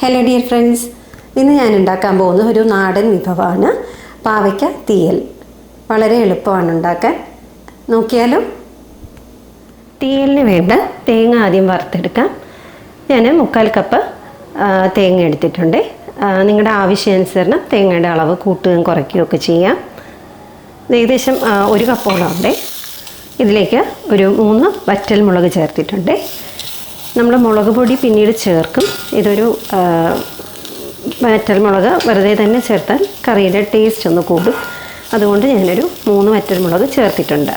Hello dear friends ഇന്ന് ഞാൻ ഉണ്ടാക്കാൻ പോകുന്ന ഒരു നാടൻ വിഭവമാണ് പാവയ്ക്ക തീയൽ. വളരെ എളുപ്പമാണ് ഉണ്ടാക്കാൻ. നോക്കിയാലോ? തീയലിന് വേണ്ട തേങ്ങ ആദ്യം വറുത്തെടുക്കാം. ഞാൻ മുക്കാൽ കപ്പ് തേങ്ങ എടുത്തിട്ടുണ്ട്. നിങ്ങളുടെ ആവശ്യാനുസരണം തേങ്ങയുടെ അളവ് കൂട്ടുകയും കുറയ്ക്കുകയൊക്കെ ചെയ്യാം. ഏകദേശം ഒരു കപ്പോളം ഉണ്ട്. ഇതിലേക്ക് ഒരു മൂന്ന് വറ്റൽ മുളക് ചേർത്തിട്ടുണ്ട്. നമ്മൾ മുളക് പൊടി പിന്നീട് ചേർക്കും. ഇതൊരു ആ, വറ്റൽ മുളക് വെറുതെ തന്നെ ചേർത്താൽ കറിയുടെ ടേസ്റ്റ് ഒന്ന് കൂടും. അതുകൊണ്ട് ഞാനൊരു മൂന്ന് വറ്റൽ മുളക് ചേർത്തിട്ടുണ്ട്.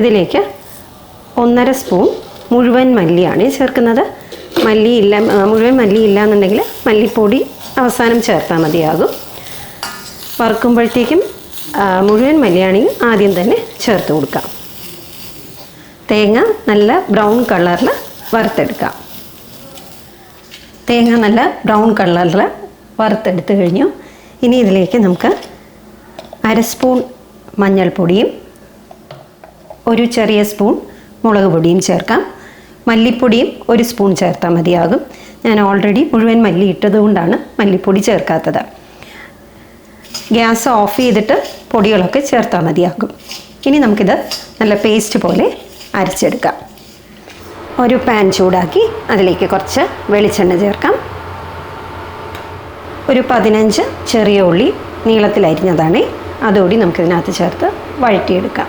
ഇതിലേക്ക് ഒന്നര സ്പൂൺ മുഴുവൻ മല്ലിയാണ് ചേർക്കുന്നത്. മല്ലി ഇല്ല മുഴുവൻ മല്ലി ഇല്ല എന്നുണ്ടെങ്കിൽ മല്ലിപ്പൊടി അവസാനം ചേർത്താൽ മതിയാകും. വറുക്കുമ്പോഴത്തേക്കും മുഴുവൻ മല്ലിയാണെങ്കിൽ ആദ്യം തന്നെ ചേർത്ത് കൊടുക്കാം. തേങ്ങ നല്ല ബ്രൗൺ കളറിൽ വറുത്തെടുക്കാം. തേങ്ങ നല്ല ബ്രൗൺ കളറിൽ വറുത്തെടുത്ത് കഴിഞ്ഞു. ഇനി ഇതിലേക്ക് നമുക്ക് അര സ്പൂൺ മഞ്ഞൾപ്പൊടിയും ഒരു ചെറിയ സ്പൂൺ മുളക് പൊടിയും ചേർക്കാം. മല്ലിപ്പൊടിയും ഒരു സ്പൂൺ ചേർത്താൽ മതിയാകും. ഞാൻ ഓൾറെഡി മുഴുവൻ മല്ലി ഇട്ടതുകൊണ്ടാണ് മല്ലിപ്പൊടി ചേർക്കാത്തത്. ഗ്യാസ് ഓഫ് ചെയ്തിട്ട് പൊടികളൊക്കെ ചേർത്താൽ മതിയാകും. ഇനി നമുക്കിത് നല്ല പേസ്റ്റ് പോലെ അരച്ചെടുക്കാം. ഒരു പാൻ ചൂടാക്കി അതിലേക്ക് കുറച്ച് വെളിച്ചെണ്ണ ചേർക്കാം. ഒരു പതിനഞ്ച് ചെറിയ ഉള്ളി നീളത്തിലരിഞ്ഞതാണ് അതുകൂടി നമുക്കിതിനകത്ത് ചേർത്ത് വഴറ്റിയെടുക്കാം.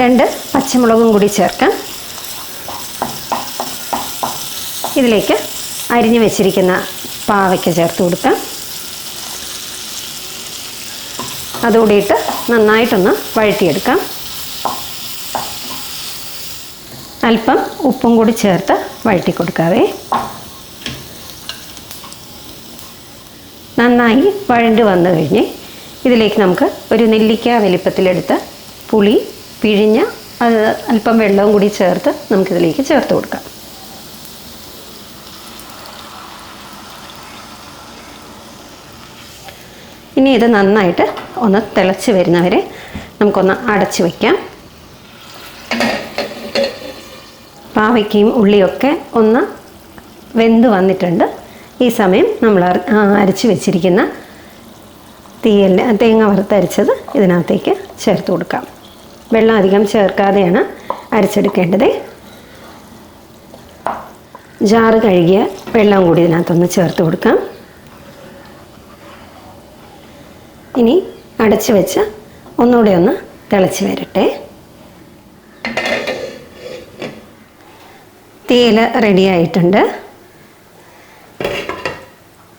രണ്ട് പച്ചമുളകും കൂടി ചേർക്കാം. ഇതിലേക്ക് അരിഞ്ഞു വെച്ചിരിക്കുന്ന പാവയ്ക്ക ചേർത്ത് കൊടുക്കാം. അതുകൂടിയിട്ട് നന്നായിട്ടൊന്ന് വഴറ്റിയെടുക്കാം. അല്പം ഉപ്പും കൂടി ചേർത്ത് വഴറ്റി കൊടുക്കാവേ നന്നായി വഴണ്ട് വന്നു കഴിഞ്ഞ് ഇതിലേക്ക് നമുക്ക് ഒരു നെല്ലിക്ക വലിപ്പത്തിലെടുത്ത് പുളി പിഴിഞ്ഞ അല്പം വെള്ളവും കൂടി ചേർത്ത് നമുക്കിതിലേക്ക് ചേർത്ത് കൊടുക്കാം. ഇനി ഇത് നന്നായിട്ട് ഒന്ന് തിളച്ച് വരുന്നവരെ നമുക്കൊന്ന് അടച്ച് വയ്ക്കാം. പാവയ്ക്കയും ഉള്ളിയൊക്കെ ഒന്ന് വെന്ത് വന്നിട്ടുണ്ട്. ഈ സമയം നമ്മൾ അരച്ച് വെച്ചിരിക്കുന്ന തീയലിന് തേങ്ങ വറുത്തരച്ചത് ഇതിനകത്തേക്ക് ചേർത്ത് കൊടുക്കാം. വെള്ളം അധികം ചേർക്കാതെയാണ് അരച്ചെടുക്കേണ്ടത്. ജാറ് കഴുകിയ വെള്ളം കൂടി ഇതിനകത്തൊന്ന് ചേർത്ത് കൊടുക്കാം. ഇനി അടച്ചു വെച്ച് ഒന്നുകൂടെ ഒന്ന് തിളച്ച് വരട്ടെ. തേയില റെഡി ആയിട്ടുണ്ട്.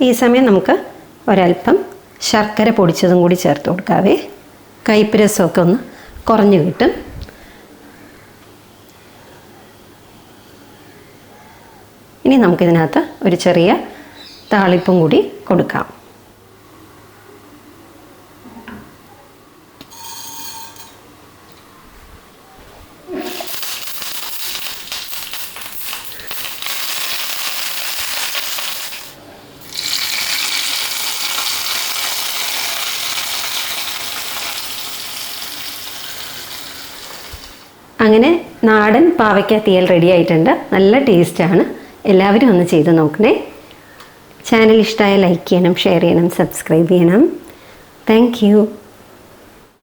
ഈ സമയം നമുക്ക് ഒരല്പം ശർക്കര പൊടിച്ചതും കൂടി ചേർത്ത് കൊടുക്കാവേ. കയ്പ്പ് രസമൊക്കെ ഒന്ന് കുറഞ്ഞു കിട്ടും. ഇനി നമുക്കിതിനകത്ത് ഒരു ചെറിയ താളിപ്പും കൂടി കൊടുക്കാം. അങ്ങനെ നാടൻ പാവയ്ക്ക തീയൽ റെഡി ആയിട്ടുണ്ട്. നല്ല ടേസ്റ്റാണ് എല്ലാവരും ഒന്ന് ചെയ്ത് നോക്കണേ. ചാനൽ ഇഷ്ടമായ ലൈക്ക് ചെയ്യണം ഷെയർ ചെയ്യണം സബ്സ്ക്രൈബ് ചെയ്യണം. താങ്ക്